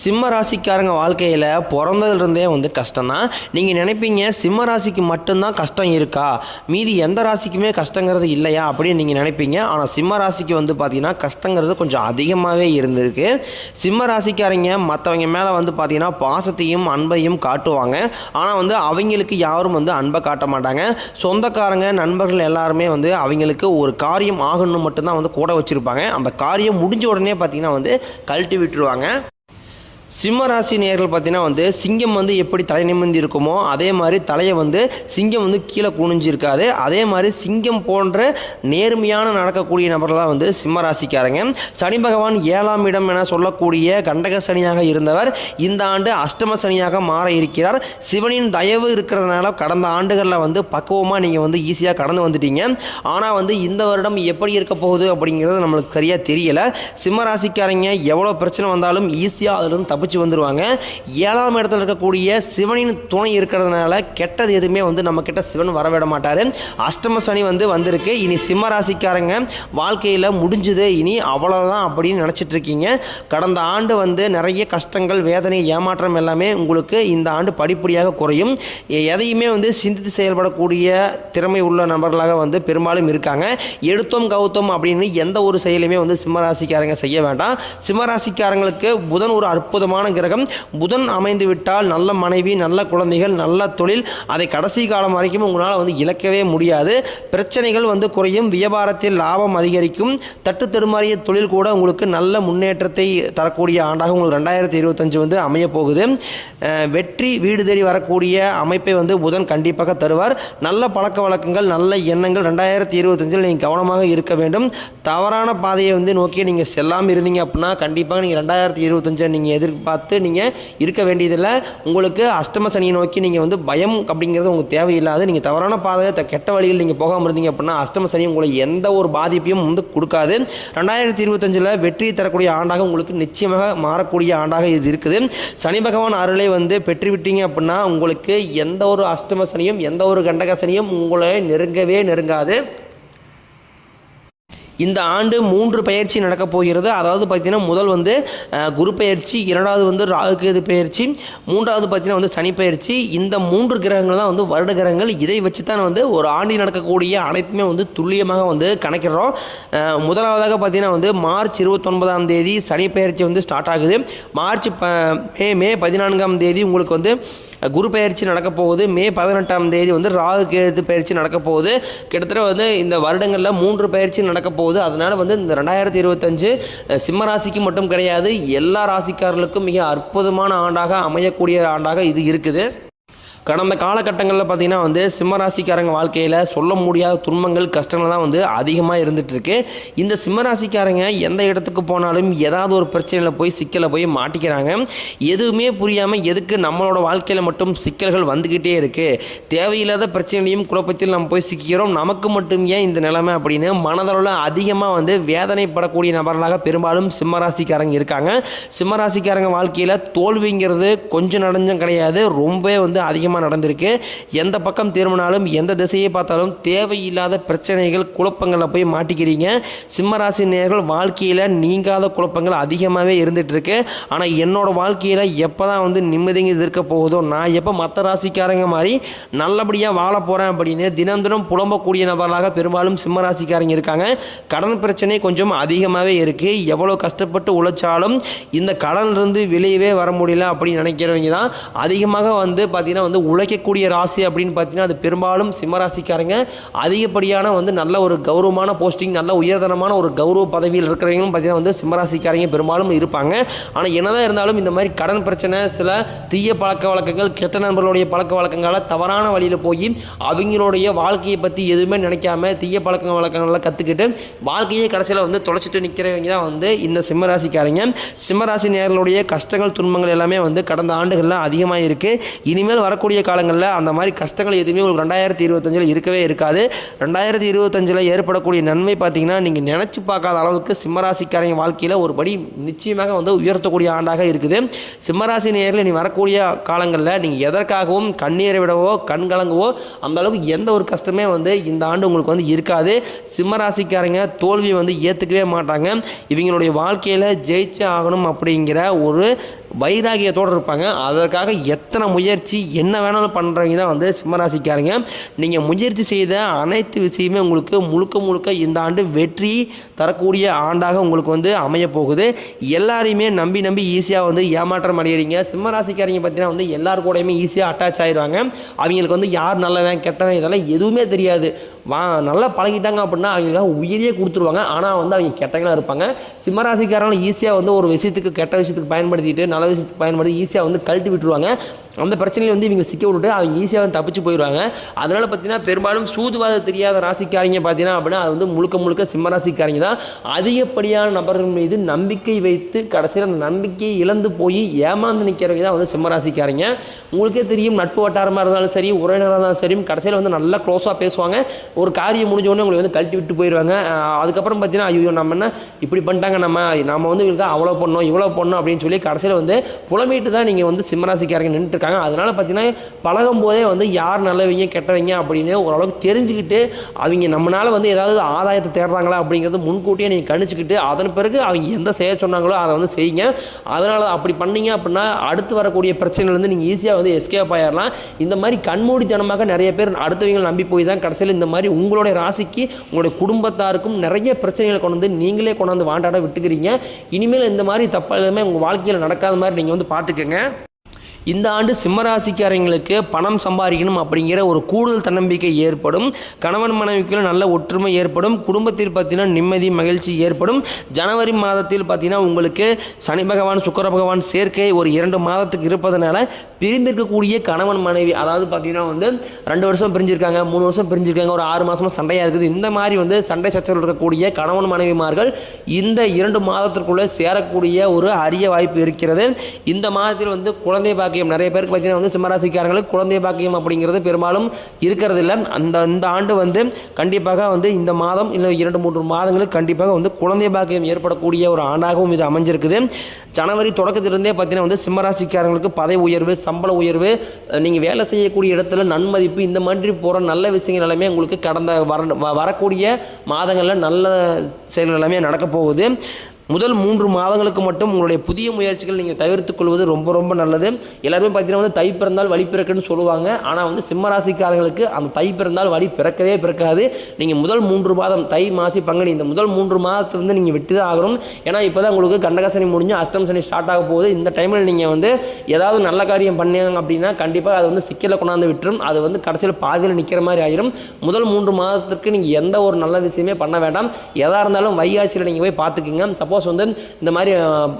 சிம்ம ராசிக்காரங்க வாழ்க்கையில் பிறந்ததுலேருந்தே வந்து கஷ்டம்தான் நீங்கள் நினைப்பீங்க சிம்ம ராசிக்கு மட்டும்தான் கஷ்டம் இருக்கா? மீதி எந்த ராசிக்குமே கஷ்டங்கிறது இல்லையா? அப்படின்னு நீங்கள் நினைப்பீங்க. ஆனால் சிம்ம ராசிக்கு வந்து பார்த்தீங்கன்னா கஷ்டங்கிறது கொஞ்சம் அதிகமாகவே இருந்திருக்கு. சிம்ம ராசிக்காரங்க மற்றவங்க மேலே வந்து பார்த்தீங்கன்னா பாசத்தையும் அன்பையும் காட்டுவாங்க. ஆனால் வந்து அவங்களுக்கு யாரும் வந்து அன்பை காட்ட மாட்டாங்க. சொந்தக்காரங்க நண்பர்கள் எல்லாருமே வந்து அவங்களுக்கு ஒரு காரியம் ஆகணும்னு மட்டும்தான் வந்து கூட வச்சுருப்பாங்க. அந்த காரியம் முடிஞ்ச உடனே பார்த்தீங்கன்னா வந்து கழட்டி விட்டுருவாங்க. சிம்ம ராசி நேர்கள் பார்த்தீங்கன்னா வந்து சிங்கம் வந்து எப்படி தலை நிமிர்ந்து இருக்குமோ அதே மாதிரி தலையை வந்து சிங்கம் வந்து கீழே குனிஞ்சிருக்காது. அதே மாதிரி சிங்கம் போன்ற நேர்மையான நடக்கக்கூடிய நபர்களாக வந்து சிம்ம ராசிக்காரங்க சனி பகவான் ஏழாம் இடம் என சொல்லக்கூடிய கண்டக சனியாக இருந்தவர் இந்த ஆண்டு அஷ்டம சனியாக மாற இருக்கிறார். சிவனின் தயவு இருக்கிறதுனால கடந்த ஆண்டுகளில் வந்து பக்குவமாக நீங்கள் வந்து ஈஸியாக கடந்து வந்துட்டீங்க. ஆனால் வந்து இந்த வருடம் எப்படி இருக்க போகுது அப்படிங்கிறது நம்மளுக்கு சரியாக தெரியலை. சிம்ம ராசிக்காரங்க எவ்வளோ பிரச்சனை வந்தாலும் ஈஸியாக அதிலிருந்து தப்பிச்சு வந்துடுவாங்க ஏழாம் இடத்துல இருக்கக்கூடிய சிவனின் துணை இருக்கிறதுனால கெட்டது எதுவுமே வந்து நம்ம கிட்ட சிவன் வரவிட மாட்டார். அஷ்டம சனி வந்து வந்திருக்கு. இனி சிம்ம ராசிக்காரங்க வாழ்க்கையில் முடிஞ்சுது. இனி அவ்வளோதான் அப்படின்னு நினச்சிட்டு இருக்கீங்க. கடந்த ஆண்டு வந்து நிறைய கஷ்டங்கள் வேதனை ஏமாற்றம் எல்லாமே உங்களுக்கு இந்த ஆண்டு படிப்படியாக குறையும். எதையுமே வந்து சிந்தித்து செயல்படக்கூடிய திறமை உள்ள நபர்களாக வந்து பெரும்பாலும் இருக்காங்க. எடுத்தோம் கவுத்தோம் அப்படின்னு எந்த ஒரு செயலையுமே வந்து சிம்மராசிக்காரங்க செய்ய வேண்டாம். சிம்மராசிக்காரங்களுக்கு புதன் ஒரு அற்புதமான கிரகம் புதன் அமைந்து விட்டால் நல்ல மனைவி நல்ல குழந்தைகள் நல்ல தொழில். அதை கடைசி காலம் வரைக்கும் உங்களால் வந்து இழக்கவே முடியாது. பிரச்சனைகள் வந்து குறையும் வியாபாரத்தில் லாபம் அதிகரிக்கும். தட்டு தடுமாறிய தொழில் கூட உங்களுக்கு நல்ல முன்னேற்றத்தை தரக்கூடிய ஆண்டாக உங்களுக்கு ரெண்டாயிரத்தி இருபத்தஞ்சு வந்து அமைய போகுது வெற்றி வீடு தேடி வரக்கூடிய அமைப்பை வந்து புதன் கண்டிப்பாக தருவார். நல்ல பழக்க வழக்கங்கள் நல்ல எண்ணங்கள் ரெண்டாயிரத்தி இருபத்தஞ்சில் நீங்கள் கவனமாக இருக்க வேண்டும். தவறான பாதையை வந்து நோக்கி நீங்கள் செல்லாமல் இருந்தீங்க அப்படின்னா கண்டிப்பாக நீங்கள் ரெண்டாயிரத்தி இருபத்தஞ்சை நீங்கள் பார்த்து நீங்கள் இருக்க வேண்டியதில்லை. உங்களுக்கு அஷ்டம சனியை நோக்கி நீங்கள் வந்து பயம் அப்படிங்கிறது உங்களுக்கு தேவையில்லாது. நீங்கள் தவறான பாதையை கெட்ட வழியில் நீங்கள் போகாமல் இருந்தீங்க அப்படின்னா அஷ்டம சனி உங்களுக்கு எந்த ஒரு பாதிப்பையும் வந்து கொடுக்காது. ரெண்டாயிரத்தி இருபத்தஞ்சில் வெற்றி தரக்கூடிய ஆண்டாக உங்களுக்கு நிச்சயமாக மாறக்கூடிய ஆண்டாக இது இருக்குது. சனி பகவான் அருளை வந்து பெற்றுவிட்டீங்க அப்படின்னா உங்களுக்கு எந்த ஒரு அஷ்டம சனியும் எந்த ஒரு கண்டக சனியும் உங்களை நெருங்கவே நெருங்காது. இந்த ஆண்டு மூன்று பயிற்சி நடக்கப் போகிறது. அதாவது பார்த்தீங்கன்னா முதல் வந்து குரு பயிற்சி இரண்டாவது வந்து ராகுகேது பயிற்சி மூன்றாவது பார்த்தீங்கன்னா வந்து சனி பயிற்சி. இந்த மூன்று கிரகங்கள் தான் வந்து வருட கிரகங்கள். இதை வச்சு தான் வந்து ஒரு ஆண்டில் நடக்கக்கூடிய அனைத்துமே வந்து துல்லியமாக வந்து கணக்கிடுறோம். முதலாவதாக பார்த்தீங்கன்னா வந்து மார்ச் இருபத்தொன்பதாம் தேதி சனி பயிற்சி வந்து ஸ்டார்ட் ஆகுது. மார்ச் ப மே மே பதினான்காம் தேதி உங்களுக்கு வந்து குரு பயிற்சி நடக்கப் போகுது. மே பதினெட்டாம் தேதி வந்து ராகு கேது பயிற்சி நடக்கப் போகுது. கிட்டத்தட்ட வந்து இந்த வருடங்களில் மூன்று பயிற்சி நடக்கப் போகுது. அதனால் வந்து இந்த ரெண்டாயிரத்தி இருபத்தஞ்சு சிம்மராசிக்கு சிம்ம ராசிக்கு மட்டும் கிடையாது எல்லா ராசிக்காரர்களுக்கும் மிக அற்புதமான ஆண்டாக அமையக்கூடிய ஆண்டாக இது இருக்குது. கடந்த காலகட்டங்களில் பார்த்தீங்கன்னா வந்து சிம்மராசிக்காரங்க வாழ்க்கையில் சொல்ல முடியாத துன்பங்கள் கஷ்டங்கள் தான் வந்து அதிகமாக இருந்துகிட்ருக்கு இந்த சிம்மராசிக்காரங்க எந்த இடத்துக்கு போனாலும் ஏதாவது ஒரு பிரச்சனையில் போய் சிக்கலை போய் மாட்டிக்கிறாங்க. எதுவுமே புரியாமல் எதுக்கு நம்மளோட வாழ்க்கையில் மட்டும் சிக்கல்கள் வந்துக்கிட்டே இருக்குது தேவையில்லாத பிரச்சனையும் குழப்பத்தில் நம்ம போய் சிக்கிறோம் நமக்கு மட்டும் ஏன் இந்த நிலைமை அப்படின்னு மனதளவில் அதிகமாக வந்து வேதனைப்படக்கூடிய நபர்களாக பெரும்பாலும் சிம்மராசிக்காரங்க இருக்காங்க. சிம்மராசிக்காரங்க வாழ்க்கையில் தோல்விங்கிறது கொஞ்சம் நடஞ்சம் கிடையாது. ரொம்பவே வந்து அதிகமாக நடந்திருக்கு. எந்த பக்கம் திரும்பினாலும் எந்த திசையை பார்த்தாலும் தேவையில்லாத பிரச்சனைகள் குழப்பங்களில் போய் மாட்டிக்கிறீங்க. சிம்மராசி நேர்கள் வாழ்க்கையில் நீங்காத குழப்பங்கள் அதிகமாகவே இருந்துகிட்டு இருக்கு ஆனால் என்னோட வாழ்க்கையில் எப்போ தான் வந்து நிம்மதிங்க இருக்க போகுதோ நான் எப்போ மற்ற ராசிக்காரங்க மாதிரி நல்லபடியாக வாழ போகிறேன் அப்படின்னு தினம் தினம் புலம்பக்கூடிய நபர்களாக பெரும்பாலும் சிம்மராசிக்காரங்க இருக்காங்க. கடன் பிரச்சனை கொஞ்சம் அதிகமாகவே இருக்குது எவ்வளோ கஷ்டப்பட்டு உழைச்சாலும் இந்த கடன்லேருந்து வெளியவே வர முடியல அப்படின்னு நினைக்கிறவங்க தான். அதிகமாக வந்து பார்த்திங்கன்னா வந்து உழைக்கக்கூடிய ராசி அப்படின்னு பார்த்தீங்கன்னா அது பெரும்பாலும் சிம்மராசிக்காரங்க. அதிகப்படியான வந்து நல்ல ஒரு கௌரவமான போஸ்டிங் நல்ல உயர்தரமான ஒரு கௌரவ பதவியில் இருக்கிறவங்களும் பார்த்தீங்கன்னா வந்து சிம்மராசிக்காரங்க பெரும்பாலும் இருப்பாங்க. ஆனால் என்னதான் இருந்தாலும் இந்த மாதிரி கடன் பிரச்சனை சில தீய பழக்க வழக்கங்கள் கெட்ட நண்பர்களுடைய பழக்க வழக்கங்களால் தவறான வழியில் போய் அவங்களுடைய வாழ்க்கையை பற்றி எதுவுமே நினைக்காம தீய பழக்க வழக்கங்களை கற்றுக்கிட்டு வாழ்க்கையை கடைசியில் வந்து தொலைச்சிட்டு நிற்கிறவங்க தான் வந்து இந்த சிம்மராசிக்காரங்க. சிம்மராசி நேர்களுடைய கஷ்டங்கள் துன்பங்கள் எல்லாமே வந்து கடந்த ஆண்டுகளில் அதிகமாக இருக்குது இனிமேல் வரக்கூடிய வரக்கூடிய காலங்களில் அந்த மாதிரி கஷ்டங்கள் எதுவுமே உங்களுக்கு ரெண்டாயிரத்தி இருபத்தஞ்சில் இருக்கவே இருக்காது. ரெண்டாயிரத்தி இருபத்தஞ்சில் ஏற்படக்கூடிய நன்மை பார்த்தீங்கன்னா நீங்கள் நினச்சி பார்க்காத அளவுக்கு சிம்மராசிக்காரங்க வாழ்க்கையில் ஒரு படி நிச்சயமாக வந்து உயர்த்தக்கூடிய ஆண்டாக இருக்குது. சிம்மராசி நேரில் நீ வரக்கூடிய காலங்களில் நீங்கள் எதற்காகவும் கண்ணீரை விடவோ கண் கலங்கவோ அந்த அளவுக்கு எந்த ஒரு கஷ்டமே வந்து இந்த ஆண்டு உங்களுக்கு வந்து இருக்காது. சிம்மராசிக்காரங்க தோல்வியை வந்து ஏற்றுக்கவே மாட்டாங்க. இவங்களுடைய வாழ்க்கையில் ஜெயிச்சே ஆகணும் அப்படிங்கிற ஒரு வைராகியத்தோடு இருப்பாங்க. அதற்காக எத்தனை முயற்சி என்ன வேணாலும் பண்ணுறவங்க தான் வந்து சிம்மராசிக்காரங்க. நீங்கள் முயற்சி செய்த அனைத்து விஷயமே உங்களுக்கு முழுக்க முழுக்க இந்த ஆண்டு வெற்றி தரக்கூடிய ஆண்டாக உங்களுக்கு வந்து அமைய போகுது. எல்லாரையுமே நம்பி நம்பி ஈஸியாக வந்து ஏமாற்றம் அடைகிறீங்க சிம்மராசிக்காரங்க பார்த்தீங்கன்னா வந்து எல்லார் கூடயுமே ஈஸியாக அட்டாச் ஆயிடுவாங்க அவங்களுக்கு வந்து யார் நல்லவன் கெட்டவன் இதெல்லாம் எதுவுமே தெரியாது. வா நல்லா பழகிட்டாங்க அப்படின்னா அவங்களுக்காக உயிரியே கொடுத்துருவாங்க. ஆனால் வந்து அவங்க கெட்டவங்களாக இருப்பாங்க. சிம்மராசிக்காரங்க ஈஸியாக வந்து ஒரு விஷயத்துக்கு கெட்ட விஷயத்துக்கு பயன்படுத்திட்டு நல்ல விஷயத்துக்கு பயன்படுத்தி ஈஸியாக வந்து கழட்டி விட்டுருவாங்க. அந்த பிரச்சனையில் வந்து இவங்க சிக்க விட்டுட்டு அவங்க ஈஸியாக வந்து தப்பிச்சு போயிடுவாங்க. அதனால் பார்த்தீங்கன்னா பெரும்பாலும் சூதுவாத தெரியாத ராசிக்காரங்க பார்த்தீங்கன்னா அப்படின்னா அது வந்து முழுக்க முழுக்க சிம்மராசிக்காரங்க தான். அதிகப்படியான நபர்கள் மீது நம்பிக்கை வைத்து கடைசியில் அந்த நம்பிக்கையை இழந்து போய் ஏமாந்து நிற்கிறவங்க தான் வந்து சிம்மராசிக்காரங்க உங்களுக்கே தெரியும் நட்பு வட்டாரமாக இருந்தாலும் சரி உறவினராக இருந்தாலும் சரி கடைசியில் வந்து நல்லா க்ளோஸாக பேசுவாங்க. ஒரு காரியம் முடிஞ்சோடனே உங்களை வந்து கழட்டி விட்டு போயிடுவாங்க. அதுக்கப்புறம் பார்த்தீங்கன்னா ஐயோ நம்ம என்ன இப்படி பண்ணிட்டாங்க நம்ம நம்ம வந்து இவங்களுக்கு அவ்வளோ பண்ணோம் இவ்வளோ பண்ணோம் அப்படின்னு சொல்லி கடைசியில் வந்து புலம்பிட்டு தான் நீங்கள் வந்து சிம்மராசிக்காரங்க நின்றுட்டுருக்காங்க அதனால் பார்த்தீங்கன்னா பழகும் போதே வந்து யார் நல்லவங்க கெட்டவங்க அப்படின்னு ஓரளவுக்கு தெரிஞ்சுக்கிட்டு அவங்க நம்மளால் வந்து ஏதாவது ஆதாயத்தை தேடுறாங்களா அப்படிங்கிறது முன்கூட்டியே நீங்கள் கணிச்சுக்கிட்டு அதன் பிறகு அவங்க எந்த செய்ய சொன்னாங்களோ அதை வந்து செய்யுங்க. அதனால் அப்படி பண்ணீங்க அப்படின்னா அடுத்து வரக்கூடிய பிரச்சனையிலேருந்து நீங்கள் ஈஸியாக வந்து எஸ்கேப் ஆயிடலாம் இந்த மாதிரி கண்மூடித்தனமாக நிறைய பேர் அடுத்தவங்களை நம்பி போய் தான் கடைசியில் இந்த மாதிரி உங்களுடைய ராசிக்கு உங்களுடைய குடும்பத்தாருக்கும் நிறைய பிரச்சனைகளை கொண்டு வந்து நீங்களே கொண்டாந்து வாண்டாட விட்டுக்கிறீங்க. இனிமேல் இந்த மாதிரி தப்பாக எதுவுமே உங்கள் வாழ்க்கையில் நடக்காத மாதிரி நீங்கள் வந்து பார்த்துக்கங்க. இந்த ஆண்டு சிம்மராசிக்காரங்களுக்கு பணம் சம்பாதிக்கணும் அப்படிங்கிற ஒரு கூடுதல் தன்னம்பிக்கை ஏற்படும். கணவன் மனைவிக்குள்ள நல்ல ஒற்றுமை ஏற்படும். குடும்பத்தில் பார்த்தீங்கன்னா நிம்மதி மகிழ்ச்சி ஏற்படும். ஜனவரி மாதத்தில் பார்த்தீங்கன்னா உங்களுக்கு சனி பகவான் சுக்கர பகவான் சேர்க்கை ஒரு இரண்டு மாதத்துக்கு இருப்பதனால பிரிந்திருக்கக்கூடிய கணவன் மனைவி அதாவது பார்த்தீங்கன்னா வந்து ரெண்டு வருஷம் பிரிஞ்சிருக்காங்க மூணு வருஷம் பிரிஞ்சிருக்காங்க ஒரு ஆறு மாதமாக சண்டையாக இருக்குது. இந்த மாதிரி வந்து சண்டை சச்சரவு இருக்கக்கூடிய கணவன் மனைவிமார்கள் இந்த இரண்டு மாதத்திற்குள்ளே சேரக்கூடிய ஒரு அரிய வாய்ப்பு இருக்கிறது. இந்த மாதத்தில் வந்து குழந்தை பாக்கியம். நிறைய பேருக்கு பார்த்தீங்கன்னா வந்து சிம்மராசிக்காரங்களுக்கு குழந்தை பாக்கியம் அப்படிங்கிறது பெரும்பாலும் இருக்கிறது இல்லை அந்த இந்த ஆண்டு வந்து கண்டிப்பாக வந்து இந்த மாதம் இல்லை இரண்டு மூன்று மாதங்களுக்கு கண்டிப்பாக வந்து குழந்தை பாக்கியம் ஏற்படக்கூடிய ஒரு ஆண்டாகவும் இது அமைஞ்சிருக்குது. ஜனவரி தொடக்கத்திலிருந்தே பார்த்தீங்கன்னா வந்து சிம்மராசிக்காரங்களுக்கு பதவி உயர்வு சம்பள உயர்வு நீங்கள் வேலை செய்யக்கூடிய இடத்துல நன்மதிப்பு இந்த மாதிரி போகிற நல்ல விஷயங்கள் எல்லாமே உங்களுக்கு கடந்த வர வ- வரக்கூடிய மாதங்களில் நல்ல செயல்கள் எல்லாமே நடக்க போகுது. முதல் மூன்று மாதங்களுக்கு மட்டும் உங்களுடைய புதிய முயற்சிகள் நீங்கள் தவிர்த்து கொள்வது ரொம்ப ரொம்ப நல்லது. எல்லாருமே பார்த்தீங்கன்னா வந்து தை பிறந்தால் வழி பிறக்குன்னு சொல்லுவாங்க. ஆனால் வந்து சிம்மராசிக்காரங்களுக்கு அந்த தை பிறந்தால் வழி பிறக்கவே பிறக்காது. நீங்கள் முதல் மூன்று மாதம் தை மாசி பங்குனி இந்த முதல் மூன்று மாதத்திலிருந்து நீங்கள் விட்டு தான் ஆகணும். ஏன்னா இப்போ தான் உங்களுக்கு கண்டகசனி முடிஞ்சு அஷ்டம் சனி ஸ்டார்ட் ஆக போகுது. இந்த டைமில் நீங்கள் வந்து ஏதாவது நல்ல காரியம் பண்ணீங்க அப்படின்னா கண்டிப்பாக அது வந்து சிக்கலை கொண்டாந்து விட்டுரும். அது வந்து கடைசியில் பாதியில் நிற்கிற மாதிரி ஆயிரும். முதல் மூன்று மாதத்திற்கு நீங்கள் எந்த ஒரு நல்ல விஷயமே பண்ண வேண்டாம். எதாக இருந்தாலும் வைகாசியில் நீங்கள் போய் பார்த்துக்குங்க சப்போஸ் சப்போஸ் வந்து இந்த மாதிரி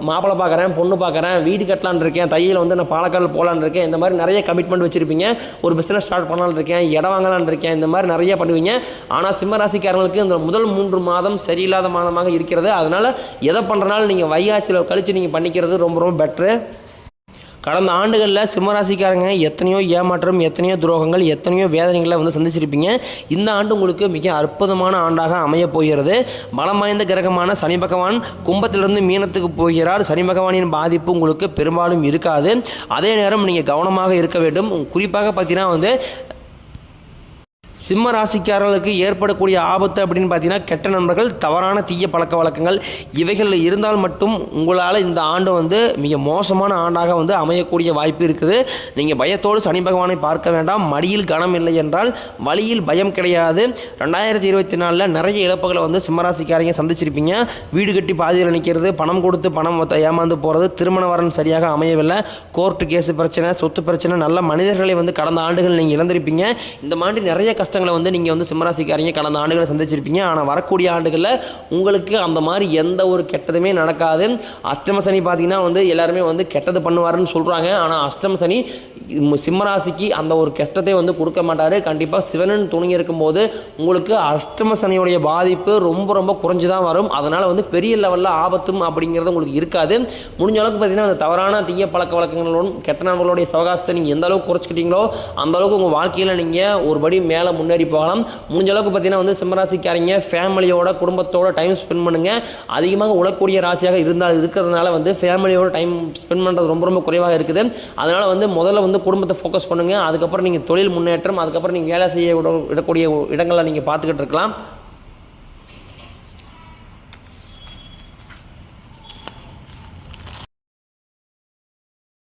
மாப்பிள்ளை பார்க்குறேன் பொண்ணு பார்க்குறேன் வீடு கட்டலான் இருக்கேன் தையில் வந்து நான் பாலக்காடில் போகலான் இருக்கேன் இந்த மாதிரி நிறைய கமிட்மெண்ட் வச்சுருப்பீங்க. ஒரு பிஸ்னஸ் ஸ்டார்ட் பண்ணலான் இருக்கேன் இடம் வாங்கலான் இருக்கேன் இந்த மாதிரி நிறைய பண்ணுவீங்க. ஆனால் சிம்மராசிக்காரங்களுக்கு இந்த முதல் மூன்று மாதம் சரியில்லாத மாதமாக இருக்கிறது. அதனால் எதை பண்ணுறனாலும் நீங்கள் வைகாசியில் கழித்து நீங்கள் பண்ணிக்கிறது ரொம்ப ரொம்ப பெட்ரு கடந்த ஆண்டுகளில் சிம்மராசிக்காரங்க எத்தனையோ ஏமாற்றம் எத்தனையோ துரோகங்கள் எத்தனையோ வேதனைகளை வந்து சந்திச்சிருப்பீங்க. இந்த ஆண்டு உங்களுக்கு மிக அற்புதமான ஆண்டாக அமையப் போகிறது. பலம் வாய்ந்த கிரகமான சனி பகவான் கும்பத்திலிருந்து மீனத்துக்கு போகிறார். சனி பகவானின் பாதிப்பு உங்களுக்கு பெரும்பாலும் இருக்காது. அதே நேரம் நீங்கள் கவனமாக இருக்க வேண்டும். குறிப்பாக பார்த்தீங்கன்னா வந்து சிம்ம ராசிக்காரர்களுக்கு ஏற்படக்கூடிய ஆபத்து அப்படின்னு பார்த்தீங்கன்னா கெட்ட நண்பர்கள் தவறான தீய பழக்க வழக்கங்கள் இவைகளில் இருந்தால் மட்டும் உங்களால் இந்த ஆண்டு வந்து மிக மோசமான ஆண்டாக வந்து அமையக்கூடிய வாய்ப்பு இருக்குது. நீங்கள் பயத்தோடு சனி பகவானை பார்க்க வேண்டாம். மடியில் கனம் இல்லை என்றால் வழியில் பயம் கிடையாது. ரெண்டாயிரத்தி இருபத்தி நாலில் நிறைய இழப்புகளை வந்து சிம்மராசிக்காரங்க சந்திச்சிருப்பீங்க. வீடு கட்டி பாதியில் நிற்கிறது பணம் கொடுத்து பணம் ஏமாந்து போகிறது திருமண வரன் சரியாக அமையவில்லை. கோர்ட்டு கேஸு பிரச்சனை சொத்து பிரச்சனை நல்ல மனிதர்களை வந்து கடந்த ஆண்டுகள் நீங்கள் இழந்திருப்பீங்க. இந்த மாதிரி நிறைய கஷ்டங்கள் கஷ்டங்களை வந்து நீங்கள் வந்து சிம்மராசிக்காரங்க கடந்த ஆண்டுகளை சந்திச்சிருப்பீங்க. ஆனால் வரக்கூடிய ஆண்டுகளில் உங்களுக்கு அந்த மாதிரி எந்த ஒரு கெட்டதுமே நடக்காது. அஷ்டம சனி பார்த்தீங்கன்னா வந்து எல்லாருமே வந்து கெட்டது பண்ணுவாருன்னு சொல்கிறாங்க ஆனால் அஷ்டம சனி சிம்மராசிக்கு அந்த ஒரு கஷ்டத்தை வந்து கொடுக்க மாட்டார். கண்டிப்பாக சிவனன் துணி இருக்கும்போது உங்களுக்கு அஷ்டம சனியுடைய பாதிப்பு ரொம்ப ரொம்ப குறைஞ்சு தான் வரும். அதனால் வந்து பெரிய லெவலில் ஆபத்தும் அப்படிங்கிறது உங்களுக்கு இருக்காது. முடிஞ்ச அளவுக்கு பார்த்தீங்கன்னா அந்த தவறான தீய பழக்க வழக்கங்களோடும் கெட்ட நண்பர்களுடைய சவகாசத்தை நீங்கள் எந்த அளவுக்கு குறைச்சிக்கிட்டீங்களோ அந்த அளவுக்கு உங்கள் வாழ்க்கையில் நீங்கள் ஒரு படி மேலே முன்னேறி போகலாம். முடிஞ்ச அளவுக்கு பார்த்தீங்கன்னா வந்து சிம்மராசிக்காரங்க ஃபேமிலியோட குடும்பத்தோட டைம் ஸ்பெண்ட் பண்ணுங்கள் அதிகமாக உழக்கூடிய ராசியாக இருந்தால் இருக்கிறதுனால வந்து ஃபேமிலியோட டைம் ஸ்பெண்ட் பண்ணுறது ரொம்ப ரொம்ப குறைவாக இருக்குது. அதனால் வந்து முதல்ல வந்து குடும்பத்தை ஃபோக்கஸ் பண்ணுங்கள் அதுக்கப்புறம் நீங்கள் தொழில் முன்னேற்றம் அதுக்கப்புறம் நீங்கள் வேலை செய்ய விட விடக்கூடிய இடங்களை நீங்கள் பார்த்துக்கிட்டு இருக்கலாம்.